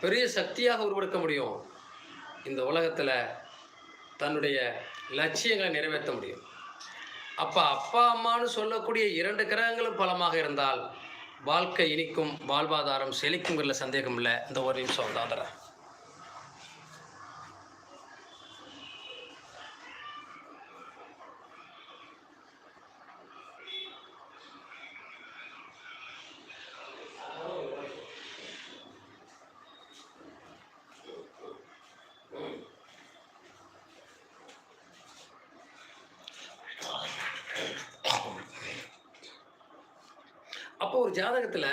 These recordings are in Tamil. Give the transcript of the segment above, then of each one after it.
பெரிய சக்தியாக உருவெடுக்க முடியும். இந்த உலகத்தில் தன்னுடைய லட்சியங்களை நிறைவேற்ற முடியும். அப்போ அப்பா அம்மான்னு சொல்லக்கூடிய இரண்டு கிரகங்களும் பலமாக இருந்தால் வாழ்க்கை இனிக்கும் வாழ்வாதாரம் செழிக்குங்கிறதுல சந்தேகம் இல்லை இந்த ஒரு நிமிஷம் தாதரேன் அப்போ ஒரு ஜாதகத்தில்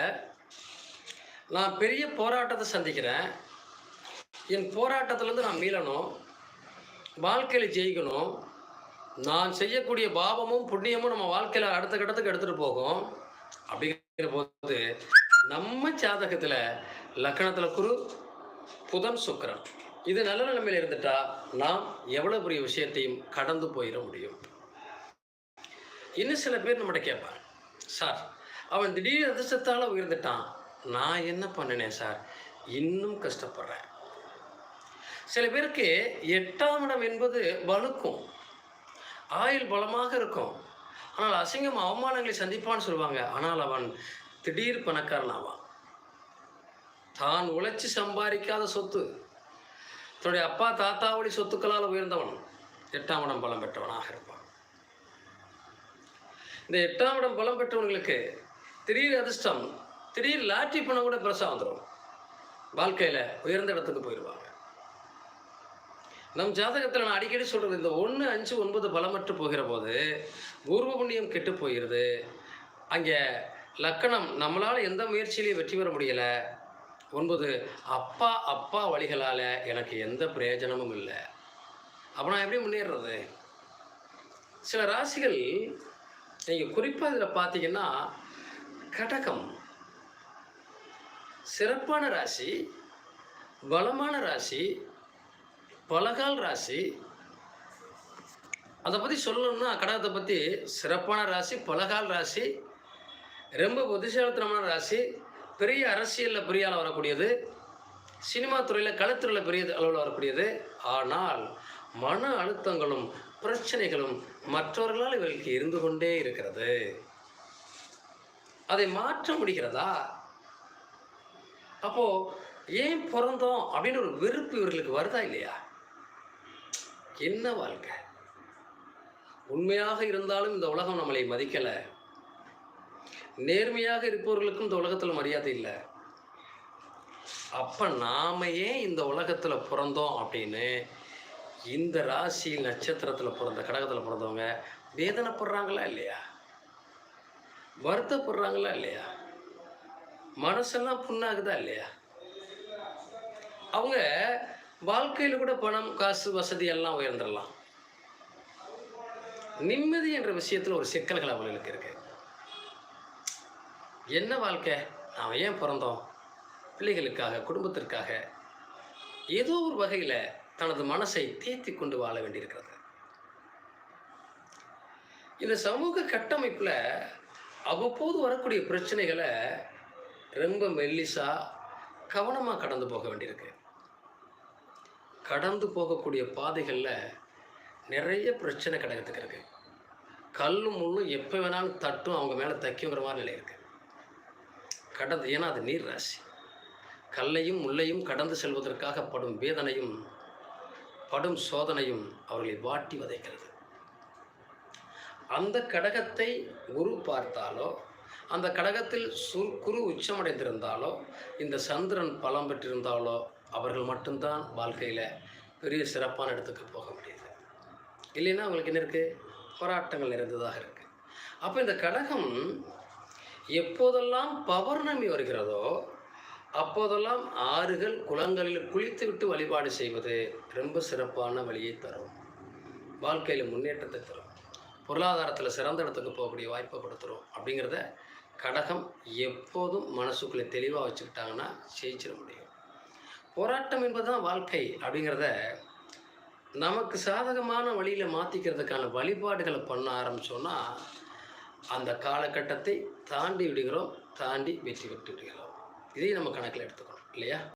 நான் பெரிய போராட்டத்தை சந்திக்கிறேன். என் போராட்டத்திலேருந்து நான் மீளணும். வாழ்க்கையில் ஜெயிக்கணும். நான் செய்யக்கூடிய பாவமும் புண்ணியமும் நம்ம வாழ்க்கையில் அடுத்த கட்டத்துக்கு எடுத்துகிட்டு போகும். அப்படிங்கிற போது நம்ம ஜாதகத்தில் லக்கணத்தில் குரு புதன் சுக்கரன். இது நல்ல நிலைமையில் இருந்துட்டா நாம் எவ்வளோ பெரிய விஷயத்தையும் கடந்து போயிட முடியும்? இன்னும் சில பேர் நம்மகிட்ட கேட்பாங்க. சார் அவன் திடீர் அதிர்ஷ்டத்தால் உயர்ந்துட்டான். நான் என்ன பண்ணினேன் சார் இன்னும் கஷ்டப்படுறேன். சில பேருக்கு எட்டாம் இடம் என்பது வலுக்கும் ஆயுள் பலமாக இருக்கும். ஆனால் அசிங்கம் அவமானங்களை சந்திப்பான்னு சொல்லுவாங்க. ஆனால் அவன் திடீர் பணக்காரன் ஆவான். தான் உழைச்சி சம்பாதிக்காத சொத்து தன்னுடைய அப்பா தாத்தாவுடைய சொத்துக்களால் உயர்ந்தவன் எட்டாம் இடம் பலம் பெற்றவனாக இருப்பான். இந்த எட்டாம் இடம் பலம் பெற்றவங்களுக்கு திடீர் அதிர்ஷ்டம் திடீர் லாட்ரி பணம் கூட பெருசாக வந்துடும் வாழ்க்கையில் உயர்ந்த இடத்துக்கு போயிடுவாங்க நம் ஜாதகத்தில் நான் அடிக்கடி சொல்கிறது இந்த ஒன்று அஞ்சு ஒன்பது பலமற்று போகிற போது பூர்வ புண்ணியம் கெட்டு போயிடுது அங்கே லக்கணம் நம்மளால் எந்த முயற்சியிலையும் வெற்றி பெற முடியலை. ஒன்பது அப்பா அப்பா வழிகளால் எனக்கு எந்த பிரயோஜனமும் இல்லை. அப்போ நான் எப்படி முன்னேறுறது சில ராசிகள் நீங்கள் குறிப்பாக இதில் பார்த்தீங்கன்னா கடகம். சிறப்பான ராசி பலமான ராசி பலகால் ராசி. அதை பற்றி சொல்லணும்னா கடகத்தை பற்றி சிறப்பான ராசி பலகால் ராசி ரொம்ப புத்திசாலித்தனமான ராசி பெரிய அரசியலில் பெரிய ஆள் வரக்கூடியது சினிமா துறையில் கலைத்துறையில் பெரிய அளவில் வரக்கூடியது. ஆனால் மன அழுத்தங்களும் பிரச்சனைகளும் மற்றவர்களால் இவர்களுக்கு இருந்து கொண்டே இருக்கிறது. அதை மாற்ற முடிகிறதா அப்போ ஏன் பிறந்தோம் அப்படின்னு ஒரு வெறுப்பு இவர்களுக்கு வருதா இல்லையா? என்ன வாழ்க்கை? உண்மையாக இருந்தாலும் இந்த உலகம் நம்மளை மதிக்கலை. நேர்மையாக இருப்பவர்களுக்கும் இந்த உலகத்தில் மரியாதை இல்லை. அப்போ நாம ஏன் இந்த உலகத்தில் பிறந்தோம் அப்படின்னு இந்த ராசி நட்சத்திரத்தில் பிறந்த கடகத்தில் பிறந்தவங்க வேதனைப்படுறாங்களா இல்லையா? வருத்தப்படுறாங்களா இல்லையா? மனசெல்லாம் புண்ணாகுதா இல்லையா? அவங்க வாழ்க்கையில் கூட பணம் காசு வசதி எல்லாம் உயர்ந்துடலாம். நிம்மதி என்ற விஷயத்தில் ஒரு சிக்கல்கள் அவங்களுக்கு இருக்கு. என்ன வாழ்க்கை? நாம் ஏன் பிறந்தோம்? பிள்ளைகளுக்காக குடும்பத்திற்காக? ஏதோ ஒரு வகையில் தனது மனசை தேத்தி கொண்டு வாழ வேண்டியிருக்கிறது. இந்த சமூக கட்டமைப்பில் அவ்வப்போது வரக்கூடிய பிரச்சனைகளை ரொம்ப மெல்லிசா கவனமாக கடந்து போக வேண்டியிருக்கு. கடந்து போகக்கூடிய பாதைகளில் நிறைய பிரச்சனை கிடக்கிறதுக்கு இருக்குது கல்லும் முள்ளும் எப்போ வேணாலும் தட்டும் அவங்க மேலே தைக்குங்கிற மாதிரி நிலை இருக்குது கடந்து ஏன்னா அது நீர் ராசி. கல்லையும் முள்ளையும் கடந்து செல்வதற்காக படும் வேதனையும் படும் சோதனையும் அவர்களை வாட்டி வதைக்கிறது. அந்த கடகத்தை குரு பார்த்தாலோ அந்த கடகத்தில் சு குரு உச்சமடைந்திருந்தாலோ இந்த சந்திரன் பலம் பெற்றிருந்தாலோ அவர்கள் மட்டும்தான் வாழ்க்கையில் பெரிய சிறப்பான இடத்துக்கு போக முடியுது. இல்லைன்னா அவங்களுக்கு என்ன இருக்குது போராட்டங்கள் நிறைந்ததாக இருக்குது அப்போ இந்த கடகம் எப்போதெல்லாம் பௌர்ணமி வருகிறதோ அப்போதெல்லாம் ஆறுகள் குளங்களில் குளித்துவிட்டு வழிபாடு செய்வது ரொம்ப சிறப்பான வழியை தரும். வாழ்க்கையில் முன்னேற்றத்தை தரும். பொருளாதாரத்தில் சிறந்த இடத்துக்கு போகக்கூடிய வாய்ப்பை கொடுத்துரும் அப்படிங்கிறத கடகம் எப்போதும் மனசுக்குள்ளே தெளிவாக வச்சுக்கிட்டாங்கன்னா ஜெயிச்சிட முடியும். போராட்டம் என்பது தான் வாழ்க்கை அப்படிங்கிறத நமக்கு சாதகமான வழியில் மாற்றிக்கிறதுக்கான வழிபாடுகளை பண்ண ஆரம்பித்தோன்னா அந்த காலகட்டத்தை தாண்டி விடுகிறோம் தாண்டி வெற்றி பெற்று விடுகிறோம் இதையும் நம்ம கணக்கில் எடுத்துக்கணும் இல்லையா?